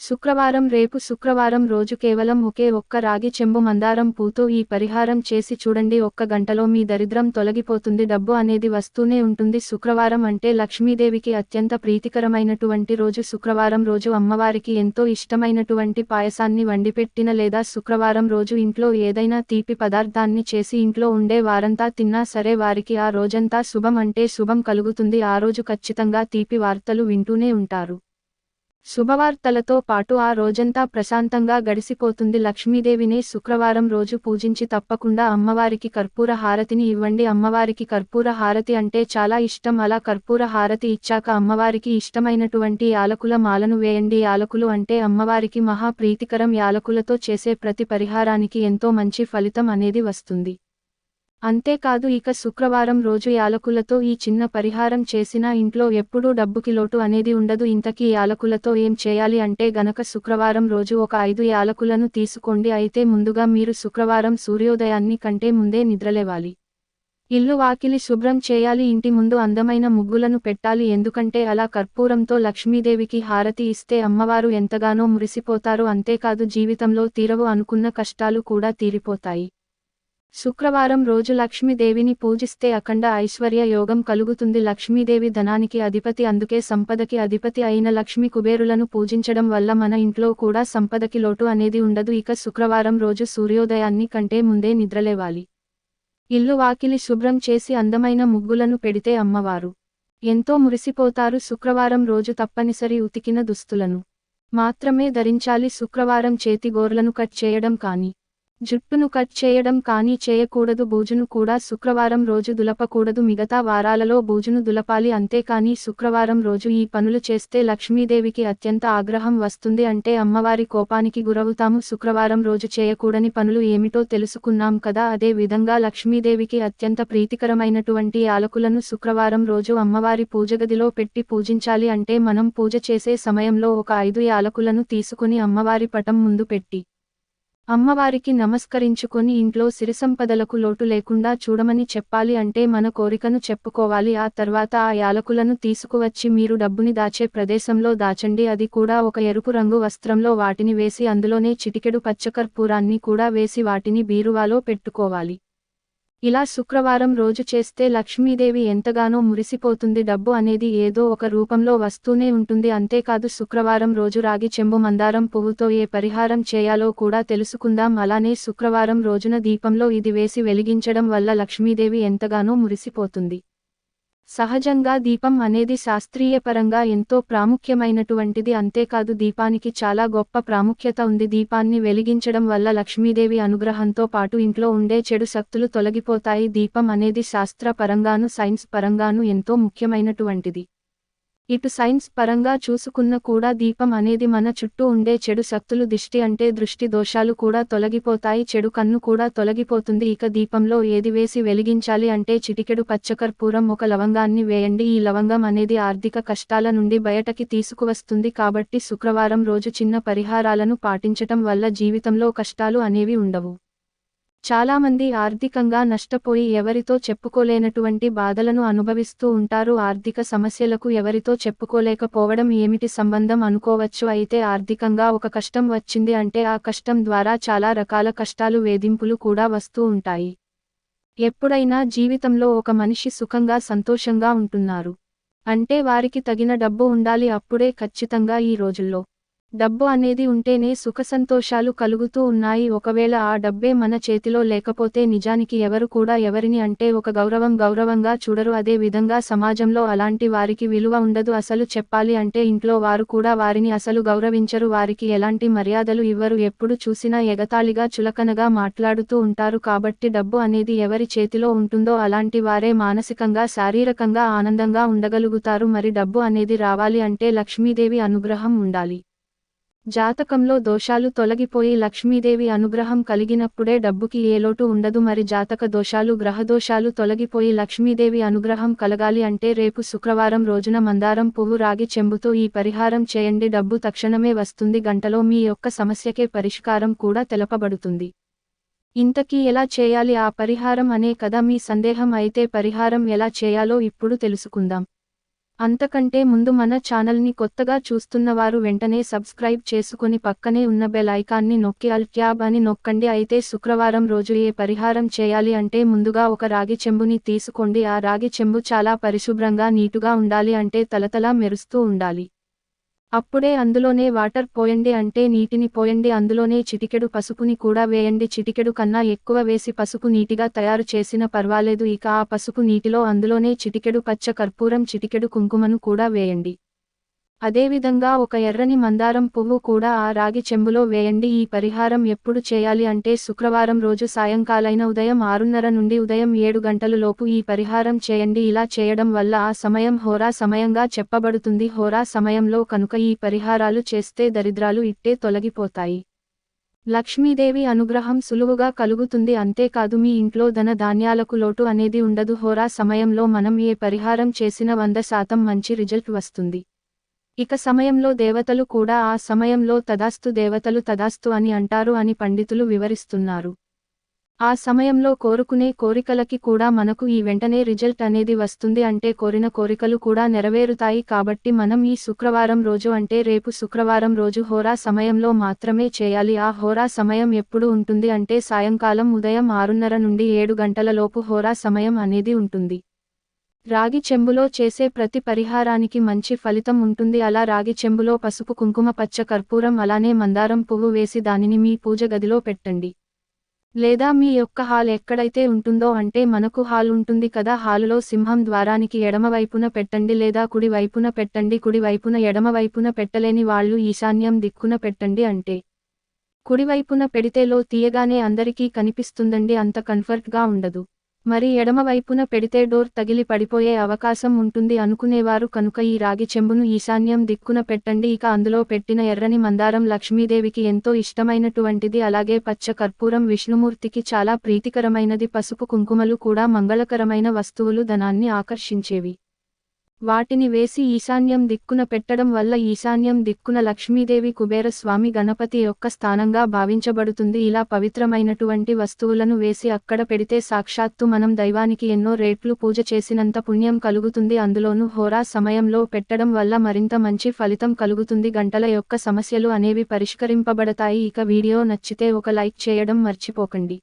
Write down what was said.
శుక్రవారం రేపు శుక్రవారం రోజు కేవలం ఒకే ఒక్క రాగి చెంబు మందారం పూతో ఈ పరిహారం చేసి చూడండి ఒక్క గంటలో మీ దరిద్రం తొలగిపోతుంది. డబ్బు అనేది వస్తూనే ఉంటుంది. శుక్రవారం అంటే లక్ష్మీదేవికి అత్యంత ప్రీతికరమైనటువంటి రోజు. శుక్రవారం రోజు అమ్మవారికి ఎంతో ఇష్టమైనటువంటి పాయసాన్ని వండిపెట్టిన లేదా శుక్రవారం రోజు ఇంట్లో ఏదైనా తీపి పదార్థాన్ని చేసి ఇంట్లో ఉండే వారంతా తిన్నా సరే వారికి ఆ రోజంతా శుభం అంటే శుభం కలుగుతుంది. ఆ రోజు ఖచ్చితంగా తీపి వార్తలు వింటూనే ఉంటారు. శుభవార్తలతో పాటు ఆ రోజంతా ప్రశాంతంగా గడిసిపోతుంది. లక్ష్మీదేవిని శుక్రవారం రోజు పూజించి తప్పకుండా అమ్మవారికి కర్పూర హారతిని ఇవ్వండి. అమ్మవారికి కర్పూర హారతి అంటే చాలా ఇష్టం. అలా కర్పూర హారతి ఇచ్చాక అమ్మవారికి ఇష్టమైనటువంటి యాలకుల మాలను వేయండి. యాలకులు అంటే అమ్మవారికి మహా ప్రీతికరం. యాలకులతో చేసే ప్రతి పరిహారానికి ఎంతో మంచి ఫలితం అనేది వస్తుంది. అంతేకాదు ఇక శుక్రవారం రోజు యాలకులతో ఈ చిన్న పరిహారం చేసినా ఇంట్లో ఎప్పుడూ డబ్బుకి లోటు అనేది ఉండదు. ఇంతకీ యాలకులతో ఏం చేయాలి అంటే గనక శుక్రవారం రోజు ఒక ఐదు యాలకులను తీసుకోండి. అయితే ముందుగా మీరు శుక్రవారం సూర్యోదయాన్ని కంటే ముందే నిద్రలేవాలి. ఇల్లు వాకిలి శుభ్రం చేయాలి. ఇంటి ముందు అందమైన ముగ్గులను పెట్టాలి. ఎందుకంటే అలా కర్పూరంతో లక్ష్మీదేవికి హారతి ఇస్తే అమ్మవారు ఎంతగానో మురిసిపోతారు. అంతేకాదు జీవితంలో తీరవు అనుకున్న కష్టాలు కూడా తీరిపోతాయి. శుక్రవారం రోజు లక్ష్మీదేవిని పూజిస్తే అఖండ ఐశ్వర్య యోగం కలుగుతుంది. లక్ష్మీదేవి ధనానికి అధిపతి అందుకే సంపదకి అధిపతి అయిన లక్ష్మీ కుబేరులను పూజించడం వల్ల మన ఇంట్లో కూడా సంపదకి లోటు అనేది ఉండదు. ఇక శుక్రవారం రోజు సూర్యోదయాన్ని కంటే ముందే నిద్రలేవాలి. ఇల్లు వాకిలి శుభ్రం చేసి అందమైన ముగ్గులను పెడితే అమ్మవారు ఎంతో మురిసిపోతారు. శుక్రవారం రోజు తప్పనిసరి ఉతికిన దుస్తులను మాత్రమే ధరించాలి. శుక్రవారం చేతి గోర్లను కట్ చేయడం కానీ జుట్టును కట్ చేయడం కానీ చేయకూడదు బూజును కూడా శుక్రవారం రోజు దులపకూడదు. మిగతా వారాలలో బూజును దులపాలి అంతేకాని శుక్రవారం రోజు ఈ పనులు చేస్తే లక్ష్మీదేవికి అత్యంత ఆగ్రహం వస్తుంది అంటే అమ్మవారి కోపానికి గురవుతాము. శుక్రవారం రోజు చేయకూడని పనులు ఏమిటో తెలుసుకున్నాం కదా. అదే విధంగా లక్ష్మీదేవికి అత్యంత ప్రీతికరమైనటువంటి యాలకులను శుక్రవారం రోజు అమ్మవారి పూజగదిలో పెట్టి పూజించాలి అంటే మనం పూజ చేసే సమయంలో ఒక ఐదు యాలకులను తీసుకుని అమ్మవారి పటం ముందు పెట్టి అమ్మవారికి నమస్కరించుకొని ఇంట్లో సిరిసంపదలకు లోటు లేకుండా చూడమని చెప్పాలి అంటే మన కోరికను చెప్పుకోవాలి. ఆ తర్వాత ఆ యాలకులను తీసుకువచ్చి మీరు డబ్బుని దాచే ప్రదేశంలో దాచండి. అది కూడా ఒక ఎరుపు రంగు వస్త్రంలో వాటిని వేసి అందులోనే చిటికెడు పచ్చకర్పూరాన్ని కూడా వేసి వాటిని బీరువాలో పెట్టుకోవాలి. ఇలా శుక్రవారం రోజు చేస్తే లక్ష్మీదేవి ఎంతగానో మురిసిపోతుంది డబ్బు అనేది ఏదో ఒక రూపంలో వస్తూనే ఉంటుంది. అంతేకాదు శుక్రవారం రోజు రాగి చెంబు మందారం పువ్వుతో ఏ పరిహారం చేయాలో కూడా తెలుసుకుందాం. అలానే శుక్రవారం రోజున దీపంలో ఇది వేసి వెలిగించడం వల్ల లక్ష్మీదేవి ఎంతగానో మురిసిపోతుంది. సహజంగా దీపం అనేది శాస్త్రీయపరంగా ఎంతో ప్రాముఖ్యమైనటువంటిది. అంతేకాదు దీపానికి చాలా గొప్ప ప్రాముఖ్యత ఉంది. దీపాన్ని వెలిగించడం వల్ల లక్ష్మీదేవి అనుగ్రహంతో పాటు ఇంట్లో ఉండే చెడు శక్తులు తొలగిపోతాయి. దీపం అనేది శాస్త్ర పరంగాను సైన్స్ పరంగాను ఎంతో ముఖ్యమైనటువంటిది. ఇటు సైన్స్ పరంగా చూసుకున్న కూడా దీపం అనేది మన చుట్టూ ఉండే చెడు శక్తులు దిష్టి అంటే దృష్టి దోషాలు కూడా తొలగిపోతాయి. చెడు కన్ను కూడా తొలగిపోతుంది. ఇక దీపంలో ఏది వేసి వెలిగించాలి అంటే చిటికెడు పచ్చకర్పూరం ఒక లవంగాన్ని వేయండి. ఈ లవంగం అనేది ఆర్థిక కష్టాల నుండి బయటకి తీసుకువస్తుంది కాబట్టి శుక్రవారం రోజు చిన్న పరిహారాలను పాటించటం వల్ల జీవితంలో కష్టాలు అనేవి ఉండవు. చాలామంది ఆర్థికంగా నష్టపోయి ఎవరితో చెప్పుకోలేనటువంటి బాధలను అనుభవిస్తూ ఉంటారు. ఆర్థిక సమస్యలకు ఎవరితో చెప్పుకోలేకపోవడం ఏమిటి సంబంధం అనుకోవచ్చు. అయితే ఆర్థికంగా ఒక కష్టం వచ్చింది అంటే ఆ కష్టం ద్వారా చాలా రకాల కష్టాలు వేధింపులు కూడా వస్తూ ఉంటాయి. ఎప్పుడైనా జీవితంలో ఒక మనిషి సుఖంగా సంతోషంగా ఉంటున్నారు. అంటే వారికి తగిన డబ్బు ఉండాలి అప్పుడే ఖచ్చితంగా ఈ రోజుల్లో. డబ్బు అనేది ఉంటేనే సుఖసంతోషాలు కలుగుతూ ఉన్నాయి. ఒకవేళ ఆ డబ్బే మన చేతిలో లేకపోతే నిజానికి ఎవరు కూడా ఎవరిని అంటే ఒక గౌరవం గౌరవంగా చూడరు. అదే విధంగా సమాజంలో అలాంటి వారికి విలువ ఉండదు. అసలు చెప్పాలి అంటే ఇంట్లో వారు కూడా వారిని అసలు గౌరవించరు. వారికి ఎలాంటి మర్యాదలు ఇవ్వరు. ఎప్పుడు చూసినా ఎగతాళిగా చులకనగా మాట్లాడుతూ ఉంటారు. కాబట్టి డబ్బు అనేది ఎవరి చేతిలో ఉంటుందో అలాంటి వారే మానసికంగా శారీరకంగా ఆనందంగా ఉండగలుగుతారు. మరి డబ్బు అనేది రావాలి అంటే లక్ష్మీదేవి అనుగ్రహం ఉండాలి. జాతకంలో దోషాలు తొలగిపోయి లక్ష్మీదేవి అనుగ్రహం కలిగినప్పుడే డబ్బుకి ఏ లోటు ఉండదు. మరి జాతక దోషాలు గ్రహదోషాలు తొలగిపోయి లక్ష్మీదేవి అనుగ్రహం కలగాలి అంటే రేపు శుక్రవారం రోజున మందారం పువ్వు రాగి చెంబుతో ఈ పరిహారం చేయండి. డబ్బు తక్షణమే వస్తుంది. గంటలో మీ యొక్క సమస్యకే పరిష్కారం కూడా తెలపబడుతుంది. ఇంతకీ ఎలా చేయాలి? ఆ పరిహారం అనే కదా మీ సందేహం. అయితే పరిహారం ఎలా చేయాలో ఇప్పుడు తెలుసుకుందాం. అంతకంటే ముందు మన ఛానల్ని కొత్తగా చూస్తున్నవారు వెంటనే సబ్స్క్రైబ్ చేసుకుని పక్కనే ఉన్న బెల్ ఐకాన్ని నొక్కి అల్ ట్యాబ్ అని నొక్కండి. అయితే శుక్రవారం రోజు ఏ పరిహారం చేయాలి అంటే ముందుగా ఒక రాగి చెంబుని తీసుకోండి. ఆ రాగి చెంబు చాలా పరిశుభ్రంగా నీటుగా ఉండాలి అంటే తలతలా మెరుస్తూ ఉండాలి. అప్పుడే అందులోనే వాటర్ పోయండి అంటే నీటిని పోయండి. అందులోనే చిటికెడు పసుపుని కూడా వేయండి. చిటికెడు కన్నా ఎక్కువ వేసి పసుపు నీటిగా తయారు చేసిన పర్వాలేదు. ఇక ఆ పసుపు నీటిలో అందులోనే చిటికెడు పచ్చ కర్పూరం చిటికెడు కుంకుమను కూడా వేయండి. అదేవిధంగా ఒక ఎర్రని మందారం పువ్వు కూడా ఆ రాగి చెంబులో వేయండి. ఈ పరిహారం ఎప్పుడు చేయాలి అంటే శుక్రవారం రోజు సాయంకాలైన ఉదయం ఆరున్నర నుండి ఉదయం ఏడు గంటల లోపు ఈ పరిహారం చేయండి. ఇలా చేయడం వల్ల ఆ సమయం హోరా సమయంగా చెప్పబడుతుంది. హోరా సమయంలో కనుక ఈ పరిహారాలు చేస్తే దరిద్రాలు ఇట్టే తొలగిపోతాయి. లక్ష్మీదేవి అనుగ్రహం సులువుగా కలుగుతుంది. అంతేకాదు మీ ఇంట్లో ధన ధాన్యాలకు లోటు అనేది ఉండదు. హోరా సమయంలో మనం ఏ పరిహారం చేసిన వంద శాతం మంచి రిజల్ట్ వస్తుంది. ఇక సమయంలో దేవతలు కూడా ఆ సమయంలో తదాస్తు దేవతలు తదాస్తు అని అంటారు అని పండితులు వివరిస్తున్నారు. ఆ సమయంలో కోరుకునే కోరికలకి కూడా మనకు ఈ వెంటనే రిజల్ట్ అనేది వస్తుంది అంటే కోరిన కోరికలు కూడా నెరవేరుతాయి కాబట్టి మనం ఈ శుక్రవారం రోజు అంటే రేపు శుక్రవారం రోజు హోరా సమయంలో మాత్రమే చేయాలి. ఆ హోరా సమయం ఎప్పుడు ఉంటుంది అంటే సాయంకాలం ఉదయం ఆరున్నర నుండి ఏడు గంటల లోపు హోరా సమయం అనేది ఉంటుంది. రాగి చెంబులో చేసే ప్రతి పరిహారానికి మంచి ఫలితం ఉంటుంది. అలా రాగి చెంబులో పసుపు కుంకుమ పచ్చ కర్పూరం అలానే మందారం పువ్వు వేసి దానిని మీ పూజ గదిలో పెట్టండి. లేదా మీ యొక్క హాల్ ఎక్కడైతే ఉంటుందో అంటే మనకు హాల్ ఉంటుంది కదా హాలులో సింహం ద్వారానికి ఎడమవైపున పెట్టండి లేదా కుడి వైపున పెట్టండి. కుడి వైపున ఎడమవైపున పెట్టలేని వాళ్ళు ఈశాన్యం దిక్కున పెట్టండి అంటే. కుడివైపున పెడితేలో తీయగానే అందరికీ కనిపిస్తుందండి అంత కంఫర్ట్గా ఉండదు. మరి ఎడమవైపున పెడితే డోర్ తగిలి పడిపోయే అవకాశం ఉంటుంది అనుకునేవారు కనుక ఈ రాగి చెంబును ఈశాన్యం దిక్కున పెట్టండి. ఇక అందులో పెట్టిన ఎర్రని మందారం లక్ష్మీదేవికి ఎంతో ఇష్టమైనటువంటిది. అలాగే పచ్చ కర్పూరం విష్ణుమూర్తికి చాలా ప్రీతికరమైనది. పసుపు కుంకుమలు కూడా మంగళకరమైన వస్తువులు. ధనాన్ని ఆకర్షించేవి. వాటిని వేసి ఈశాన్యం దిక్కున పెట్టడం వల్ల ఈశాన్యం దిక్కున లక్ష్మీదేవి కుబేరస్వామి గణపతి యొక్క స్థానంగా భావించబడుతుంది. ఇలా పవిత్రమైనటువంటి వస్తువులను వేసి అక్కడ పెడితే సాక్షాత్తు మనం దైవానికి ఎన్నో రేట్లు పూజ చేసినంత పుణ్యం కలుగుతుంది. అందులోనూ హోరా సమయంలో పెట్టడం వల్ల మరింత మంచి ఫలితం కలుగుతుంది. గంటల యొక్క సమస్యలు అనేవి పరిష్కరింపబడతాయి. ఇక వీడియో నచ్చితే ఒక లైక్ చేయడం మర్చిపోకండి.